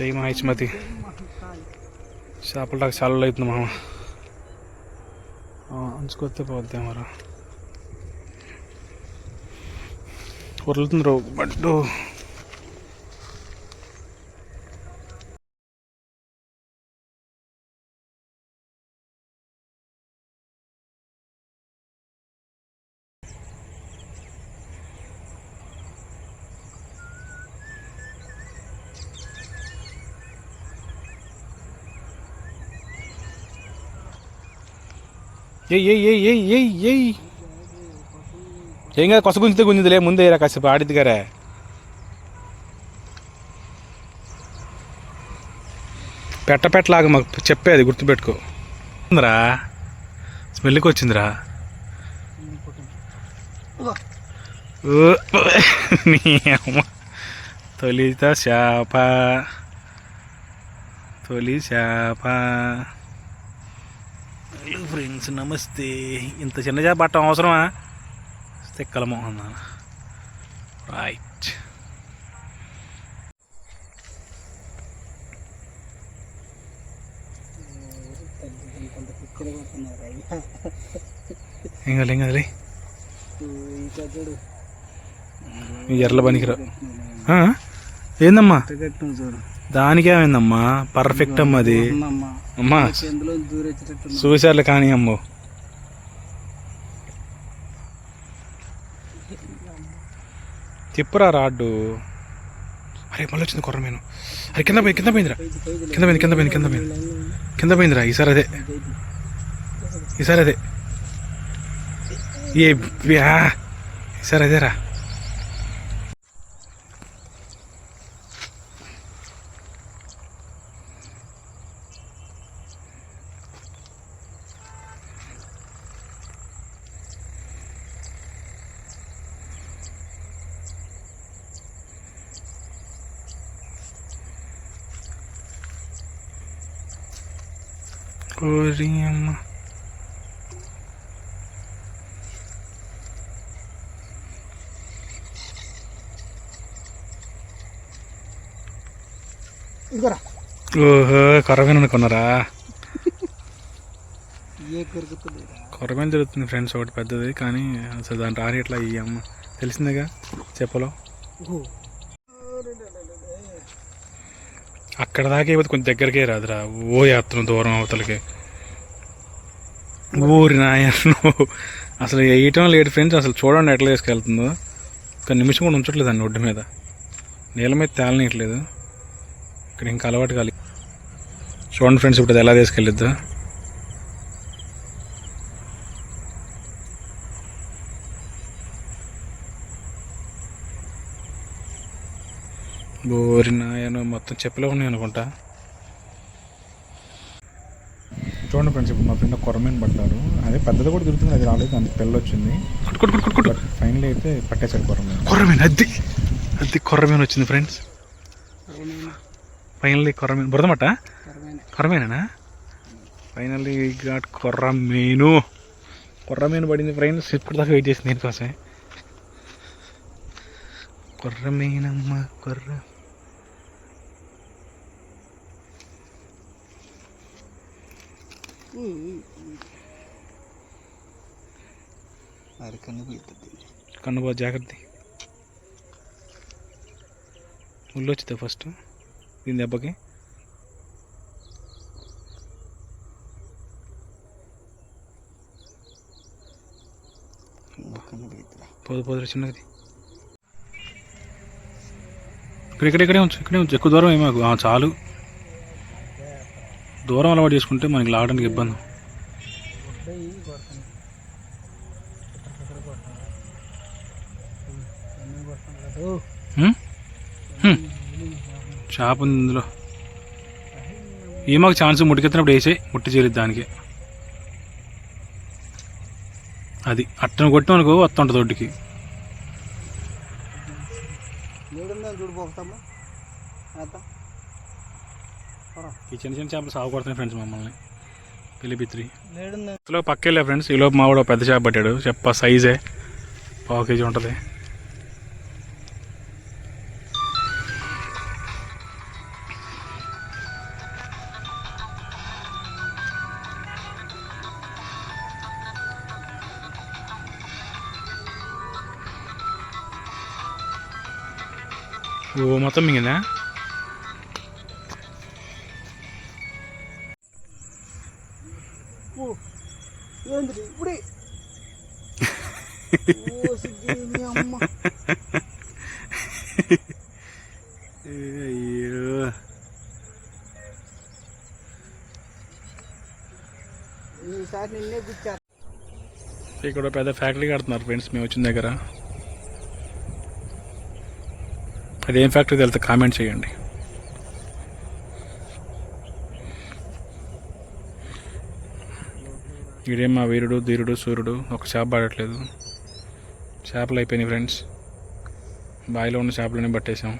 జై మహేష్మతి. చేపల దాకా చాలా అవుతుంది మామ. అంచుకొస్తే పోద్ది మరా వరులుతుంది రో బడ్డు. ఏయ్ ఏయ్ ఏయ్ ఏయ్ ఏయ్ ఏయ్. ఏం కాదు కొస గుంజితే గుంజిందిలే ముందే రా కాసేపు ఆడిద్ది గారే. పెట్ట పెట్టలాగా మాకు చెప్పేది గుర్తుపెట్టుకో. ఉందిరా? స్మెల్కి వచ్చిందిరా. తొలిత శాప తొలి శాప ఫ్రెండ్స్ నమస్తే. ఇంత చిన్న చేప పట్టడం అవసరమా? తిక్కల మోహన్ రైట్ ఏం కాదు ఎర్ల ఎర్రల పనికిరా ఏందమ్మా? చూడు. దానికేమైందమ్మా? పర్ఫెక్ట్ అమ్మా అది. అమ్మా చూసారులే కానీ అమ్మో. తిప్పురా రాడ్డు. అరే మళ్ళీ వచ్చింది కొర్రమేను అరే కింద పోయి కింద పోయిందిరా. కింద పోయింది కింద పోయింది కింద పోయింది. కింద పోయిందిరా ఈసారి అదే. ఈసారి అదే. ఏ. ఈసారి అదేరా. ఓరి అమ్మ ఇదిగోరా. ఓహో ఏ కొరుకుతుంది కొర్రమేను దొరుకుతుంది ఫ్రెండ్స్ ఒకటి పెద్దది కానీ అసలు దాని రాని ఎట్లా ఈ అమ్మ? తెలిసిందేగా? చెప్పలో? అక్కడ దాకా అయిపోతే కొంచెం దగ్గరికే రాదురా. ఓ యాత్ర దూరం అవతలకి. ఊరి నాయను అసలు వేయటం లేడు ఫ్రెండ్స్ అసలు చూడండి ఎట్లా తీసుకెళ్తుందో. ఒక నిమిషం కూడా ఉంచట్లేదు అండి ఒడ్డు మీద. నీళ్ళ మీద తేలనీయట్లేదు. ఇక్కడ ఇంకా అలవాటు కాలి. చూడండి ఫ్రెండ్స్ ఇప్పుడు అది ఎలా తీసుకెళ్ళిద్దా. బోరి నాయన మొత్తం చెప్పులో ఉన్నాయి అనుకుంటా. చూడండి ఫ్రెండ్స్ ఇప్పుడు మా ఫ్రెండ్ కొరమేను పడ్డారు అదే పెద్దది కూడా దొరుకుతుంది అది రాలేదు దానికి పిల్ల వచ్చింది. ఫైనల్ అయితే పట్టేశారు కొరమేను. కొర్రమేను అద్ది అద్ది కొర్రమేను వచ్చింది ఫ్రెండ్స్. ఫైనల్లీ కొర్రమేను బురదమట? కొర్రమేనా ఫైనల్లీ ఘాట్ కొర్రమేను కొర్రమేను పడింది ఫ్రెండ్స్ ఇప్పుడు దాకా వెయిట్ చేసింది దీనికోసమే. కొర్రమేనమ్మ కొర్ర అరకన్ను పోతుంది కన్నుబో జాగ్రత్త ముళ్ళు వచ్చిందా ఫస్ట్ దీని దెబ్బకి పోదు పోదు చిన్నది ఇక్కడ ఇక్కడ ఇక్కడే ఉంచు ఇక్కడే ఉంచు ఎక్కువ దూరం ఏమాకు ఆ, చాలు దూరం అలవాటు చేసుకుంటే మనకి లాగడానికి ఇబ్బంది. చేప ఉంది ఇందులో. ఈ మాకు ఛాన్స్ ముట్టుకెత్తినప్పుడు వేసే ముట్టి చేయలేదు దానికి. అది అట్టను మనకు వస్తుంటుంది దొడ్డుకి చూడు ఈ చిన్న చిన్న చేపలు సాగు కొడుతున్నాయి ఫ్రెండ్స్ మమ్మల్ని. పిలిపిత్రి ఇందులో పక్క వెళ్ళా ఫ్రెండ్స్ ఈలోపు మావాడు పెద్ద చేప పట్టాడు. చెప్ప సైజే పావు కేజీ ఉంటుంది. ఓ మొత్తం మింగిందా? అయ్యో ఇక్కడ పెద్ద ఫ్యాక్టరీ కడుతున్నారు ఫ్రెండ్స్ మేము వచ్చిన దగ్గర. అదేం ఫ్యాక్టరీ తెలుస్తా కామెంట్ చేయండి. ఇదేం మా వీరుడు ధీరుడు సూర్యుడు? ఒక చేప పడట్లేదు చేపలు అయిపోయినాయి ఫ్రెండ్స్ బావిలో ఉన్న చేపలని పట్టేసాం